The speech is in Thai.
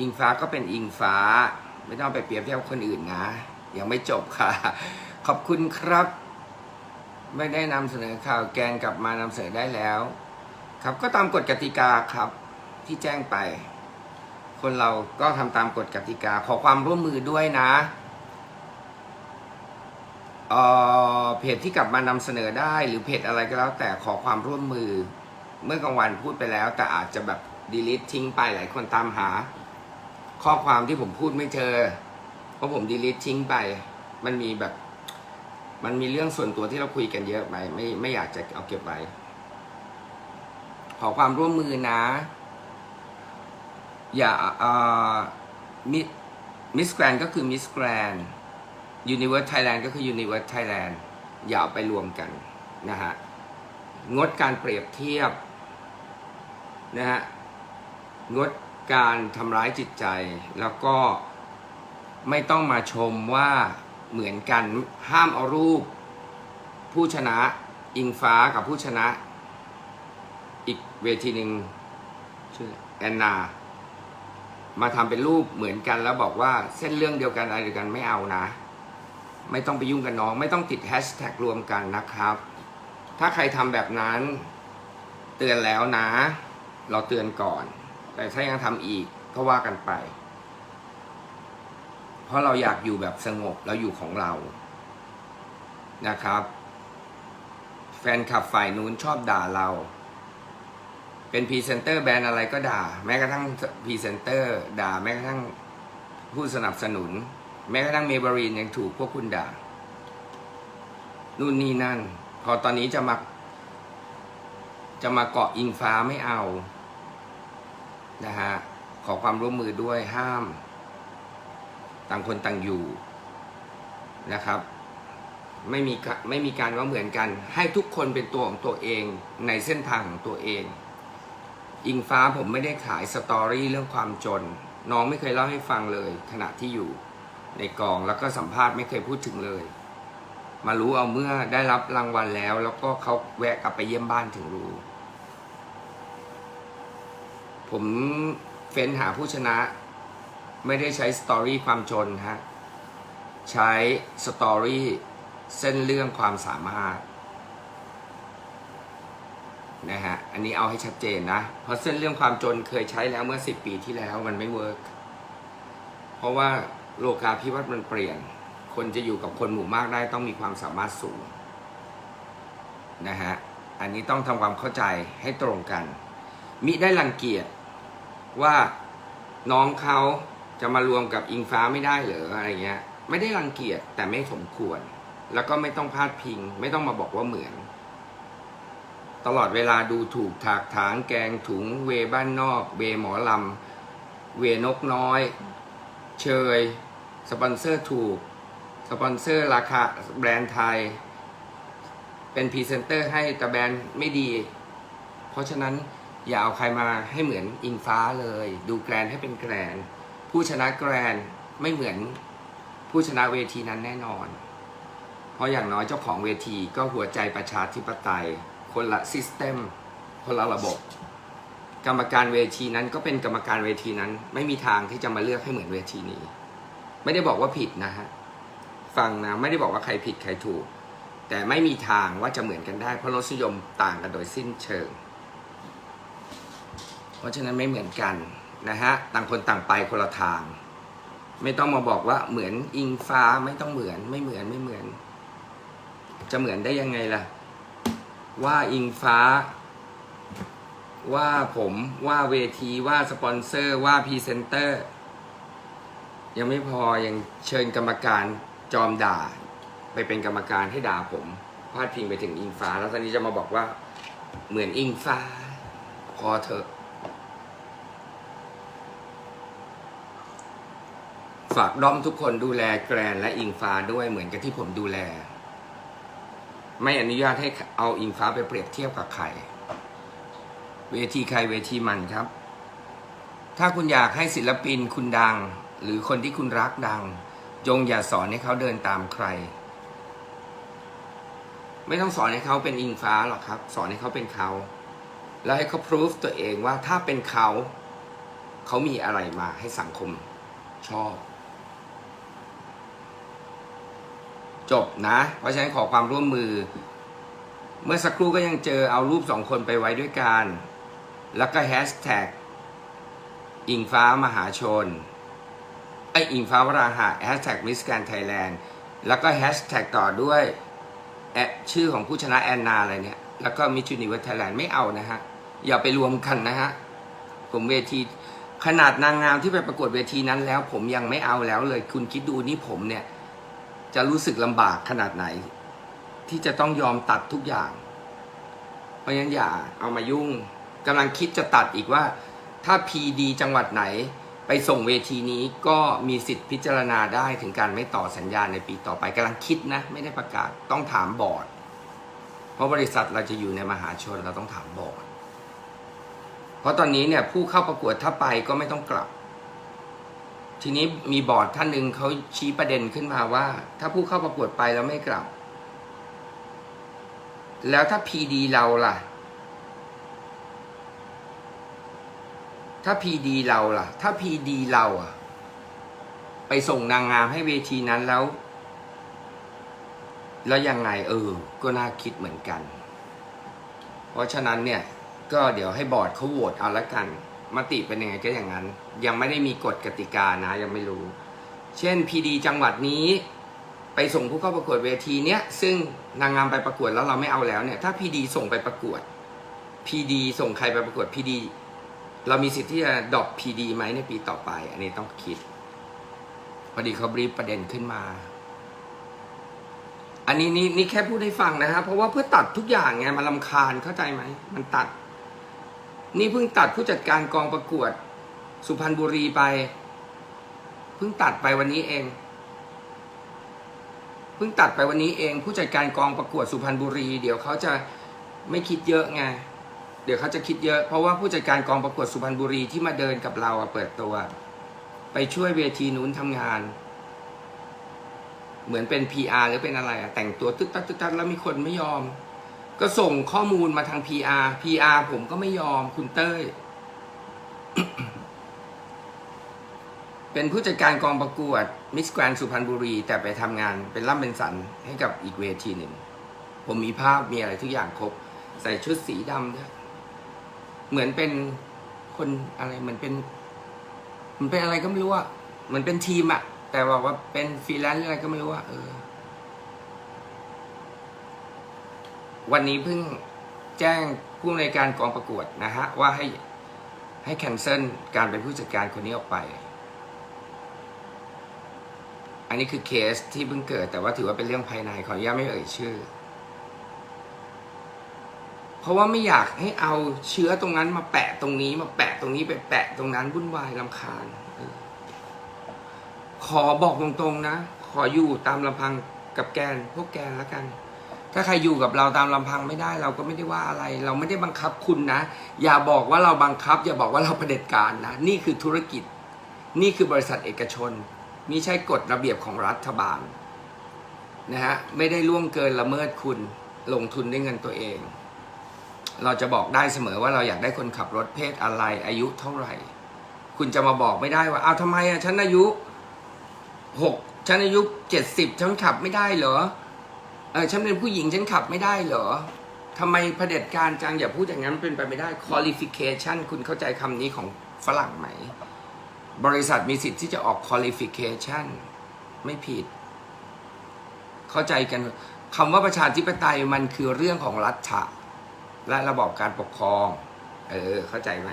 อิงฟ้าก็เป็นอิงฟ้า ไม่ต้องไปเปรียบเทียบคนอื่นนะ ยังไม่จบค่ะ ขอบคุณครับ ไม่ได้นำเสนอข่าวแกนกลับมานำเสนอได้แล้ว ครับก็ตามกฎกติกาครับที่แจ้งไป คนเราก็ทำตามกฎกติกา ขอความร่วมมือด้วยนะเอ่อเพจที่กลับมานำเสนอได้ หรือเพจอะไรก็แล้วแต่ขอความร่วมมือ เมื่อกลางวันพูดไปแล้ว แต่อาจจะแบบ delete ทิ้งไปหลายคนตามหา ข้อความที่ผมพูดไม่เจอ เพราะผม delete ทิ้งไป มันมีแบบ มันมีเรื่องส่วนตัวที่เราคุยกันเยอะไปไม่ไม่อยากจะเอาเก็บไว้ขอความร่วมมือนะ อย่าเอ่อมิมิสแกรนก็คือมิสแกรนยูนิเว r ร์ t ไทยแลนด์ก็คือยูนิเว r ร์ t ไทยแลนด์อย่าเอาไปรวมกันนะฮะงดการเปรียบเทียบนะฮะงด การทำร้ายจิตใจ แล้วก็ไม่ต้องมาชมว่าเหมือนกันห้ามเอารูป ผู้ชนะอิงฟ้ากับผู้ชนะ อีกเวทีหนึ่งชื่อแอนนา มาทำเป็นรูปเหมือนกันแล้วบอกว่าเส้นเรื่องเดียวกันอะไรเดียวกันไม่เอานะ ไม่ต้องไปยุ่งกับน้อง ไม่ต้องติดแฮชแท็กรวมกันนะครับ ถ้าใครทำแบบนั้น เตือนแล้วนะ เราเตือนก่อน แต่ถ้ายังทำอีกก็ว่ากันไป เพราะเราอยากอยู่แบบสงบเราอยู่ของเรานะครับ แฟนคลับฝ่ายนู้นชอบด่าเรา เป็นพรีเซนเตอร์แบรนด์อะไรก็ด่า แม้กระทั่งพรีเซนเตอร์ด่าแม้กระทั่งผู้สนับสนุน แม้กระทั่งเมเบรีนยังถูกพวกคุณด่านู่นนี่นั่น พอตอนนี้จะมาจะมาเกาะอิงฟ้าไม่เอา นะฮะขอความร่วมมือด้วยห้าม ต่างคนต่างอยู่นะครับ ไม่มีกะไม่มีการว่าเหมือนกัน ให้ทุกคนเป็นตัวของตัวเองในเส้นทางของตัวเอง อิงฟ้าผมไม่ได้ขายสตอรี่เรื่องความจน น้องไม่เคยเล่าให้ฟังเลย ขณะที่อยู่ในกองแล้วก็สัมภาษณ์ไม่เคยพูดถึงเลย มารู้เอาเมื่อได้รับรางวัลแล้ว แล้วก็เขาแวะกลับไปเยี่ยมบ้านถึงรู้ ผมเฟ้นหาผู้ชนะ ไม่ได้ใช้สตอรี่ความจนฮะ ใช้สตอรี่เส้นเรื่องความสามารถนะฮะ อันนี้เอาให้ชัดเจนนะ เพราะเส้นเรื่องความจนเคยใช้แล้วเมื่อสิบปีที่แล้วมันไม่เวิร์กเพราะว่าโลกาภิวัตน์มันเปลี่ยน คนจะอยู่กับคนหมู่มากได้ต้องมีความสามารถสูงนะฮะ อันนี้ต้องทำความเข้าใจให้ตรงกัน มิได้รังเกียจ ว่าน้องเขาจะมารวมกับอิงฟ้าไม่ได้เหรออะไรเงี้ย ไม่ได้รังเกียจแต่ไม่สมควร แล้วก็ไม่ต้องพาดพิง ไม่ต้องมาบอกว่าเหมือน ตลอดเวลาดูถูกถากถางแกงถุง เวบ้านนอก เวหมอลำ เวนกน้อย เชย สปอนเซอร์ถูก สปอนเซอร์ราคาแบรนด์ไทย เป็นพรีเซนเตอร์ให้แต่แบรนด์ไม่ดี เพราะฉะนั้น อย่าเอาใครมาให้เหมือนอิงฟ้าเลย ดูแกรนให้เป็นแกรน ผู้ชนะแกรนไม่เหมือนผู้ชนะเวทีนั้นแน่นอน เพราะอย่างน้อยเจ้าของเวทีก็หัวใจประชาธิปไตย คนละซิสเต็มคนละระบบ กรรมการเวทีนั้นก็เป็นกรรมการเวทีนั้น ไม่มีทางที่จะมาเลือกให้เหมือนเวทีนี้ ไม่ได้บอกว่าผิดนะฮะฟังนะไม่ได้บอกว่าใครผิดใครถูก แต่ไม่มีทางว่าจะเหมือนกันได้เพราะรสนิยมต่างกันโดยสิ้นเชิง เพราะฉะนั้นไม่เหมือนกันนะฮะต่างคนต่างไปคนละทาง ไม่ต้องมาบอกว่าเหมือนอิงฟ้าไม่ต้องเหมือนไม่เหมือนไม่เหมือน จะเหมือนได้ยังไงล่ะ ว่าอิงฟ้า ว่าผมว่าเวทีว่าสปอนเซอร์ว่าพรีเซนเตอร์ ยังไม่พอยังเชิญกรรมการจอมด่า ไปเป็นกรรมการให้ด่าผมพาดพิงไปถึงอิงฟ้า แล้วตอนนี้จะมาบอกว่าเหมือนอิงฟ้า พอเถอะ ฝากด้อมทุกคนดูแลแกรนและอิงฟ้าด้วยเหมือนกับที่ผมดูแล ไม่อนุญาตให้เอาอิงฟ้าไปเปรียบเทียบกับใครเวทีใครเวทีมันครับ ถ้าคุณอยากให้ศิลปินคุณดัง หรือคนที่คุณรักดัง จงอย่าสอนให้เขาเดินตามใคร ไม่ต้องสอนให้เขาเป็นอิงฟ้าหรอกครับ สอนให้เขาเป็นเขา แล้วให้เขาพิสูจตัวเองว่าถ้าเป็นเขา เขามีอะไรมาให้สังคมชอบ จบนะ เพราะฉะนั้นขอความร่วมมือ เมื่อสักครู่ก็ยังเจอเอารูปสองคนไปไว้ด้วยกัน แล้วก็แฮชแท็กอิงฟ้ามหาชนไออิงฟ้าวราหะแฮชแท็กมิสแกนไทยแลนด์แล้วก็แฮชแท็กต่อด้วยแอชื่อของผู้ชนะแอนนาอะไรเนี่ย แล้วก็มิจูนิวอร์ไทยแลนด์ไม่เอานะฮะ อย่าไปรวมกันนะฮะผมเวทีขนาดนางงามที่ไปประกวดเวทีนั้นแล้ว ผมยังไม่เอาแล้วเลยคุณคิดดูนี่ผมเนี่ย จะรู้สึกลำบากขนาดไหน ที่จะต้องยอมตัดทุกอย่าง เพราะฉะนั้นอย่าเอามายุ่งกำลังคิดจะตัดอีกว่า ถ้าพีดีจังหวัดไหนไปส่งเวทีนี้ก็มีสิทธิ์พิจารณาได้ถึงการไม่ต่อสัญญาในปีต่อไปกำลังคิดนะ ไม่ได้ประกาศต้องถามบอร์ด เพราะบริษัทเราจะอยู่ในมหาชนเราต้องถามบอร์ด เพราะตอนนี้เนี่ยผู้เข้าประกวดถ้าไปก็ไม่ต้องกลับ ทีนี้มีบอร์ดท่านหนึ่งเขาชี้ประเด็นขึ้นมาว่า ถ้าผู้เข้าประกวดไปแล้วไม่กลับ แล้วถ้าพีดีเราล่ะ ถ้าพีดีเราล่ะ ถ้าพีดีเราอะไปส่งนางงามให้เวทีนั้นแล้ว แล้วยังไงเออ ก็น่าคิดเหมือนกัน เพราะฉะนั้นเนี่ย ก็เดี๋ยวให้บอร์ดเขาโหวตเอาละกัน มติเป็นยังไงก็อย่างนั้น ยังไม่ได้มีกฎกติกานะ ยังไม่รู้ เช่นพีดีจังหวัดนี้ ไปส่งผู้เข้าประกวดเวทีเนี้ยซึ่งนางงามไปประกวดแล้วเราไม่เอาแล้วเนี่ย ถ้าพีดีส่งไปประกวดพีดีส่งใครไปประกวดพีดีเรามีสิทธิ์ที่จะดรอปพีดีไหมในปีต่อไป อันนี้ต้องคิด พอดีเขาบรีฟประเด็นขึ้นมา อันนี้นี่นี่แค่พูดให้ฟังนะฮะเพราะว่าเพื่อตัดทุกอย่างไงมันลำคาญเข้าใจไหมมันตัด นี่เพิ่งตัดผู้จัดการกองประกวด สุพรรณบุรีไป เพิ่งตัดไปวันนี้เอง เพิ่งตัดไปวันนี้เอง ผู้จัดการกองประกวดสุพรรณบุรี เดี๋ยวเขาจะไม่คิดเยอะไงเดี๋ยวเขาจะคิดเยอะเพราะว่าผู้จัดการกองประกวดสุพรรณบุรีที่มาเดินกับเราอะเปิดตัว ไปช่วยเวทีนู้นทำงาน เหมือนเป็น PR หรือเป็นอะไรอะแต่งตัวตึ๊ดตัดตึ๊ดตัดแล้วมีคนไม่ยอม ก็ส่งข้อมูลมาทาง PR PR ผมก็ไม่ยอมคุณเต้ย เป็นผู้จัดการกองประกวดมิสแกรนสุพรรณบุรี แต่ไปทำงานเป็นร่ำเป็นสันให้กับอีกเวทีหนึ่ง ผมมีภาพมีอะไรทุกอย่างครบ ใส่ชุดสีดำด้วยเหมือนเป็นคนอะไรเหมือนเป็น มันเป็นอะไรก็ไม่รู้อะเหมือนเป็นทีมอะแต่บอกว่าเป็นฟรีแลนซ์อะไรก็ไม่รู้อะเออ วันนี้เพิ่งแจ้งผู้อำนการกองประกวดนะฮะว่าให้ให้แคนเซิลการเป็นผู้จัดการคนนี้ออกไป อันนี้คือเคสที่เพิ่งเกิด แต่ว่าถือว่าเป็นเรื่องภายในขออนุญาตไม่เอ่ยชื่อ เพราะว่าไม่อยากให้เอาเชื้อตรงนั้นมาแปะตรงนี้ มาแปะตรงนี้ไปแปะตรงนั้นวุ่นวายลำคาญ ขอบอกตรงๆนะ ขออยู่ตามลำพังกับแกนพวกแกนแล้วกัน ถ้าใครอยู่กับเราตามลำพังไม่ได้เราก็ไม่ได้ว่าอะไร เราไม่ได้บังคับคุณนะ อย่าบอกว่าเราบังคับ อย่าบอกว่าเราเผด็จการนะ นี่คือธุรกิจ นี่คือบริษัทเอกชนมิใช่กฎระเบียบของรัฐบาลนะฮะไม่ได้ล่วงเกินละเมิดคุณลงทุนด้วยเงินตัวเอง เราจะบอกได้เสมอว่าเราอยากได้คนขับรถเพศอะไร อายุเท่าไหร่ คุณจะมาบอกไม่ได้ว่าเอาทำไมอะฉันอายุหกฉันอายุเจ็ดสิบฉันขับไม่ได้เหรอ เออฉันเป็นผู้หญิงฉันขับไม่ได้เหรอทำไมเผด็จการจังอย่าพูดอย่างนั้นเป็นไปไม่ได้ qualification คุณเข้าใจคำนี้ของฝรั่งไหม บริษัทมีสิทธิ์ที่จะออก qualification ไม่ผิด เข้าใจกันคำว่าประชาธิปไตยมันคือเรื่องของรัฐะและระบอบการปกครอง เออ เข้าใจไหม